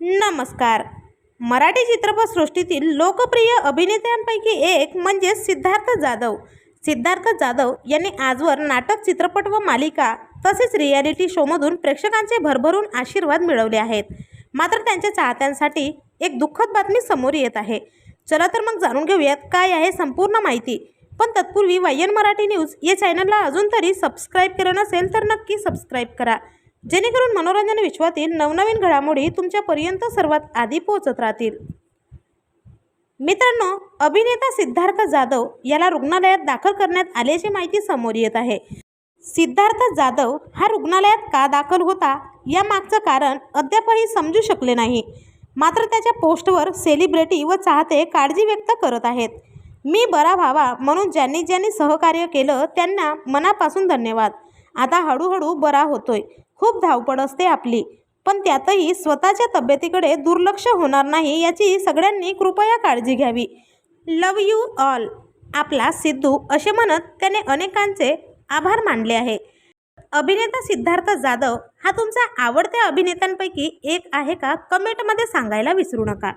नमस्कार. मराठी चित्रपटसृष्टीतील लोकप्रिय अभिनेत्यांपैकी एक म्हणजे सिद्धार्थ जाधव. सिद्धार्थ जाधव यांनी आजवर नाटक चित्रपट व मालिका तसेच रियालिटी शोमधून प्रेक्षकांचे भरभरून आशीर्वाद मिळवले आहेत. मात्र त्यांच्या चाहत्यांसाठी एक दुःखद बातमी समोर येत आहे. चला तर मग जाणून घेऊयात काय आहे संपूर्ण माहिती. पण तत्पूर्वी वाय एन मराठी न्यूज या चॅनलला अजून तरी सबस्क्राईब केलं नसेल तर नक्की सबस्क्राईब करा. जेणेकरून मनोरंजन विश्वातील नवनवीन घडामोडी तुमच्यापर्यंत सर्वात आधी पोहोचत राहतील. मित्रांनो अभिनेता सिद्धार्थ जाधव याला रुग्णालयात दाखल करण्यात आल्याची माहिती समोर येत आहे. सिद्धार्थ जाधव हा रुग्णालयात का दाखल होता या मागचं कारण अद्यापही समजू शकले नाही. मात्र त्याच्या पोस्टवर सेलिब्रिटी व चाहते काळजी व्यक्त करत आहेत. मी बरा व्हावा म्हणून ज्यांनी ज्यांनी सहकार्य केलं त्यांना मनापासून धन्यवाद. आता हळूहळू बरा होतोय. खूप धावपळ असते आपली. पण त्यातही स्वतःच्या तब्येतीकडे दुर्लक्ष होणार नाही याची सगळ्यांनी कृपया काळजी घ्यावी. लव यू ऑल आपला सिद्धू असे म्हणत त्याने अनेकांचे आभार मानले आहे. अभिनेता सिद्धार्थ जाधव हा तुमचा आवडत्या अभिनेत्यांपैकी एक आहे का? कमेंटमध्ये सांगायला विसरू नका.